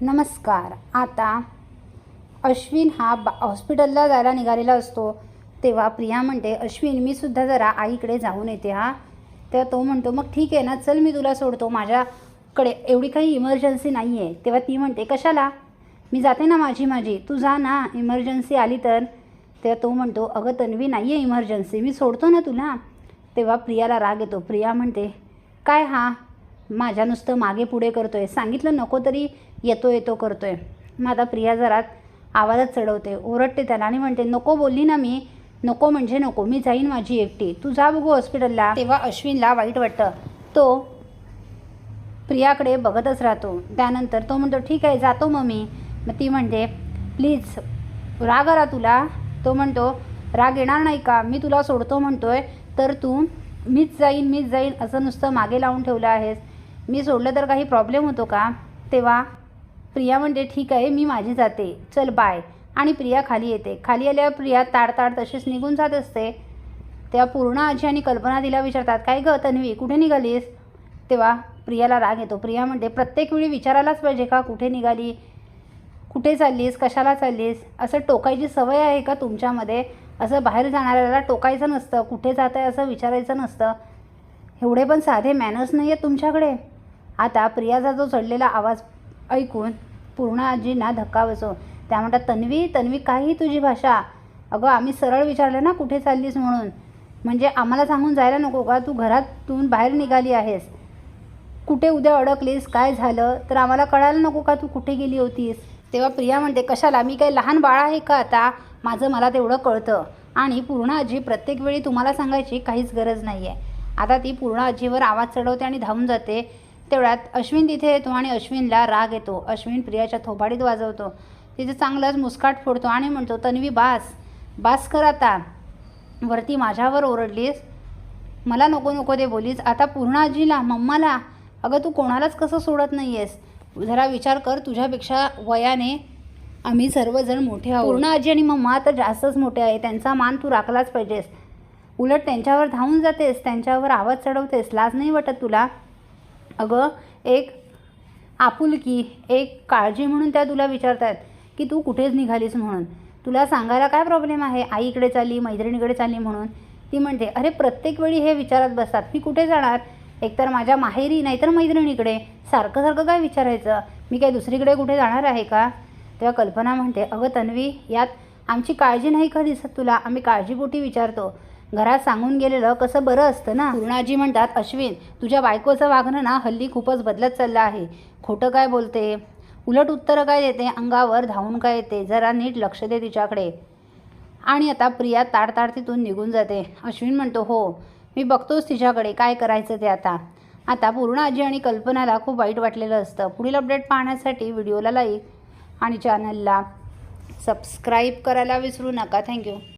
नमस्कार. आता अश्विन हा बा हॉस्पिटलला जायला निघालेला असतो. तेव्हा प्रिया म्हणते अश्विन मी सुद्धा जरा आईकडे जाऊन येते हा. तेव्हा तो म्हणतो मग ठीक आहे ना चल मी तुला सोडतो. माझ्याकडे एवढी काही इमर्जन्सी नाही आहे तेव्हा ती म्हणते कशाला? मी जाते ना माझी माझी. तू जा ना इमर्जन्सी आली तर. तेव्हा तो म्हणतो अगं तन्वी नाही आहे इमर्जन्सी मी सोडतो ना तुला. तेव्हा प्रियाला राग येतो. प्रिया म्हणते काय हा? माझ्या नुसतं मागे पुढे करतो आहे सांगितलं नको तरी येतो येतो करतोय. मग आता प्रिया जरा आवाजच चढवते. ओरडते त्याला आणि म्हणते नको बोलली ना मी. नको म्हणजे नको. मी जाईन माझी एकटी. तू जा बघू हॉस्पिटलला तेव्हा अश्विनला वाईट वाटतं. तो प्रियाकडे बघतच राहतो. त्यानंतर तो म्हणतो ठीक आहे जातो मग मी. मग ती म्हणते प्लीज राग आला तुला? तो म्हणतो राग येणार नाही का? मी तुला सोडतो म्हणतोय तर तू मीच जाईन मीच जाईन असं नुसतं मागे लावून ठेवलं आहेस. मी सोडलं तर काही प्रॉब्लेम होतो का? तेव्हा प्रिया म्हणते ठीक आहे मी माझी जाते. चल बाय आणि प्रिया खाली येते. खाली आल्यावर प्रिया ताडताड तशीच निघून जात असते. तेव्हा पूर्ण आजी आणि कल्पना तिला विचारतात काय गं तन्वी कुठे निघालीस? तेव्हा प्रियाला राग येतो. प्रिया म्हणते प्रत्येक वेळी विचारायलाच पाहिजे का? कुठे निघाली? कुठे चाललीस? कशाला चाललीस? असं टोकायची सवय आहे का तुमच्यामध्ये? असं बाहेर जाणाऱ्याला टोकायचं नसतं. कुठे जात आहे असं विचारायचं नसतं. एवढे पण साधे मॅनर्स नाही आहेत तुमच्याकडे. आता प्रियाचा जो चढलेला आवाज ऐकून पूर्ण आजींना धक्का बसो त्या म्हणतात तन्वी तन्वी काही तुझी भाषा. अगं आम्ही सरळ विचारलं ना कुठे चाललीस म्हणून. म्हणजे आम्हाला सांगून जायला नको का? तू घरातून बाहेर निघाली आहेस. कुठे उद्या अडकलीस? काय झालं? तर आम्हाला कळायला नको का तू कुठे गेली होतीस? तेव्हा प्रिया म्हणते कशाला? मी काय लहान बाळ आहे का आता? माझं मला तेवढं कळतं. आणि पूर्ण आजी प्रत्येक वेळी तुम्हाला सांगायची काहीच गरज नाही आहे आता ती पूर्ण आजीवर आवाज चढवते आणि धावून जाते. तेवढ्यात अश्विन तिथे येतो आणि अश्विनला राग येतो. अश्विन प्रियाच्या थोबाडीत वाजवतो. तिथे चांगलाच मुस्काट फोडतो आणि म्हणतो तन्वी बास बास कर आता. वरती माझ्यावर ओरडलीस. मला नको नको ते बोलीस. आता पूर्ण आजीला मम्माला अगं तू कोणालाच कसं सोडत नाही आहेस जरा विचार कर तुझ्यापेक्षा वयाने आम्ही सर्वजण मोठे आहोत. पूर्ण आजी आणि मम्मा तर जास्तच मोठे आहे. त्यांचा मान तू राखलाच पाहिजेस. उलट त्यांच्यावर धावून जातेस त्यांच्यावर आवाज चढवतेस. लाज नाही वाटत तुला? अगं एक आपुलकी एक काळजी म्हणून त्या तुला विचारतात की तू कुठेच निघालीस म्हणून. तुला सांगायला काय प्रॉब्लेम आहे? आईकडे चालली मैत्रिणीकडे चालली म्हणून. ती म्हणते अरे प्रत्येक वेळी हे विचारात बसतात मी कुठे जाणार? एकतर माझ्या माहेरी नाहीतर मैत्रिणीकडे. सारखं सारखं काय विचारायचं? मी काय दुसरीकडे कुठे जाणार आहे का? तेव्हा कल्पना म्हणते अगं तन्वी यात आमची काळजी नाही का दिसत तुला. आम्ही काळजीपोटी विचारतो. घरात सांगून गेलेलं कसं बरं असतं ना? पूर्णाजी म्हणतात अश्विन तुझ्या बायकोचं वागणं ना हल्ली खूपच बदलत चाललं आहे. खोटं काय बोलते? उलट उत्तरं काय देते? अंगावर धावून काय येते? जरा नीट लक्ष दे तिच्याकडे. आणि आता प्रिया ताडताड तिथून निघून जाते. अश्विन म्हणतो हो मी बघतोच तिच्याकडे. काय करायचं ते आता? आता पूर्ण आजी आणि कल्पनाला खूप वाईट वाटलेलं असतं. पुढील अपडेट पाहण्यासाठी व्हिडिओला लाईक आणि चॅनलला सबस्क्राईब करायला विसरू नका. थँक्यू.